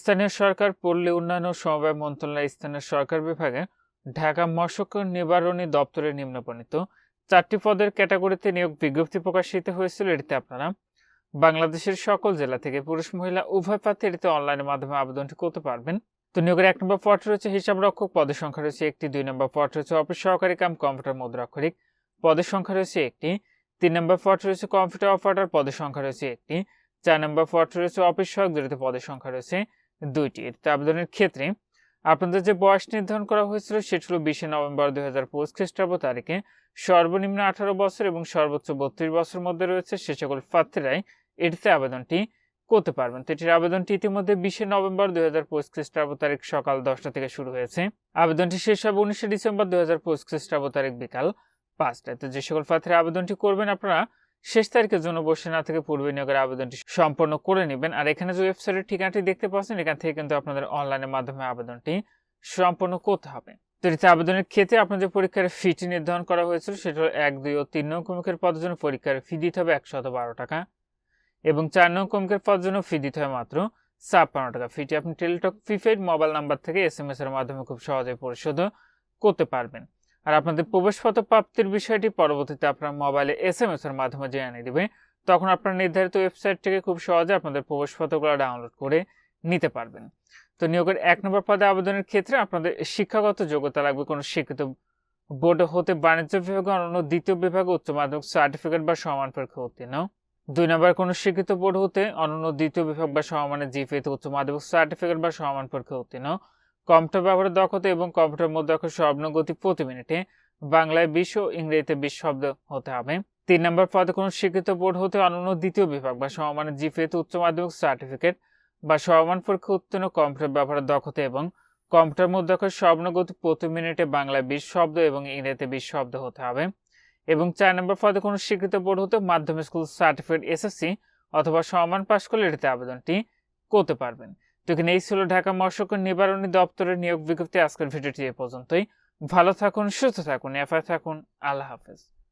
স্থানীয় সরকার, পল্লী উন্নয়ন ও সমবায় মন্ত্রণালয়, স্থানীয় সরকার বিভাগে ঢাকা মশক নিবারণী দপ্তরে নিম্নবর্ণিত চারটি পদের ক্যাটাগরিতে নিয়োগ বিজ্ঞপ্তি প্রকাশিত হয়েছিল এটিতে আপনারা বাংলাদেশের সকল জেলা থেকে পুরুষ, মহিলা, উভয় প্রার্থী এটিতে অনলাইনের মাধ্যমে আবেদনটি করতে পারবেন। তো নিয়োগের এক নম্বর পদ রয়েছে হিসাব রক্ষক, পদের সংখ্যা রয়েছে একটি, দুই নম্বর পদ রয়েছে অফিস সহকারী কাম, কম্পিউটার মুদ্রাক্ষরিক পদের সংখ্যা রয়েছে একটি, তিন নম্বর পদ রয়েছে কম্পিউটার অপারেটর, পদের সংখ্যা রয়েছে একটি, চার নম্বর পদ রয়েছে অফিস সহায়ক জড়িত পদের সংখ্যা রয়েছে দুইটি। এতে আবেদনের ক্ষেত্রে আপনাদের যে বয়স নির্ধারণ করা হয়েছিল, সেটি হলো বিশে নভেম্বর দুই হাজার পঁচিশ খ্রিস্টাব্দ তারিখে। সর্বনিম্ন আঠারো বছর এবং সর্বোচ্চ বত্রিশ বছর মধ্যে রয়েছে সে সকল প্রার্থীরাই এটিতে আবেদনটি করতে পারবেন। তো এটির আবেদনটি ইতিমধ্যে বিশে নভেম্বর দুই হাজার পঁচিশ খ্রিস্টাব্দ তারিখ সকাল দশটা থেকে শুরু হয়েছে। আবেদনটি শেষ হবে উনিশে ডিসেম্বর দুই হাজার পঁচিশ খ্রিস্টাব্দ তারিখ বিকাল পাঁচটায়। তো যে সকল প্রার্থীরা আবেদনটি করবেন, আপনারা শেষ তারিখের জন্য বসে না থেকে পূর্বে নিয়োগের আবেদনটি সম্পন্ন করে নেবেন। আর এখানে যে ওয়েবসাইটের ঠিকানাটি দেখতে পাচ্ছেন, এখান থেকে কিন্তু আপনাদের অনলাইনের মাধ্যমে আবেদনটি সম্পন্ন করতে হবে। তো আবেদনের ক্ষেত্রে আপনাদের পরীক্ষার ফিটি নির্ধারণ করা হয়েছিল, সেটা এক, দুই ও তিন নং কমিকের পদের জন্য পরীক্ষার ফি দিতে হবে একশত বারো টাকা এবং চার নং কমিকের পদের জন্য ফি দিতে হবে মাত্র ছাপ্পান্ন টাকা। ফিটি আপনি টেলিটক প্রিপেড মোবাইল নাম্বার থেকে এস এম এস এর মাধ্যমে খুব সহজে পরিশোধ করতে পারবেন। আর আপনাদের প্রবেশপত্র প্রাপ্তির বিষয়টি পরবর্তীতে আপনার মোবাইলে এস এম এস এর মাধ্যমে জানিয়ে দিবে তখন আপনার নির্ধারিত ওয়েবসাইট থেকে খুব সহজে আপনাদের প্রবেশপত্রগুলো ডাউনলোড করে নিতে পারবেন। তো নিয়োগের এক নম্বর পদে আবেদনের ক্ষেত্রে আপনাদের শিক্ষাগত যোগ্যতা লাগবে। কোনো শিক্ষিত বোর্ড হতে বাণিজ্য বিভাগে অন্য দ্বিতীয় বিভাগে, উচ্চ মাধ্যমিক সার্টিফিকেট বা সমান পরীক্ষা উত্তীর্ণ। দুই নম্বর, কোনো শিক্ষিত বোর্ড হতে অনন্য দ্বিতীয় বিভাগ বা সমমানের জিপিএতে উচ্চ মাধ্যমিক সার্টিফিকেট বা সমান পরীক্ষা উত্তীর্ণ। কম্পিউটার ব্যবহারের দক্ষতা এবং কম্পিউটার মধ্যে দক্ষ স্বর্ণগতি প্রতি মিনিটে বাংলায় বিশ ও ইংরেজিতে বিশ শব্দ হতে হবে। তিন নম্বর পদে কোনো শিক্ষিত বোর্ড হতে অনন্য দ্বিতীয় বিভাগ বা সমমানের জিপিএতে উচ্চ মাধ্যমিক সার্টিফিকেট বা সমান পরীক্ষা উত্তীর্ণ কম্পিউটার ব্যবহারের দক্ষতা এবং কম্পিউটার মধ্যে দক্ষ স্বর্ণগতি প্রতি মিনিটে বাংলায় বিশ শব্দ এবং ইংরেজিতে বিশ শব্দ হতে হবে। এবং চার নম্বর পদে কোনো স্বীকৃত বোর্ড হতে মাধ্যমিক স্কুল সার্টিফিকেট, এসএসসি অথবা সমান পাশ করলে এটিতে আবেদনটি করতে পারবেন। তো এখানে এই ছিল ঢাকা মশক নিবারণী দপ্তরের নিয়োগ বিজ্ঞপ্তি। আজকের ভিডিওটি এ পর্যন্তই। ভালো থাকুন, সুস্থ থাকুন, এফআই থাকুন। আল্লাহ হাফেজ।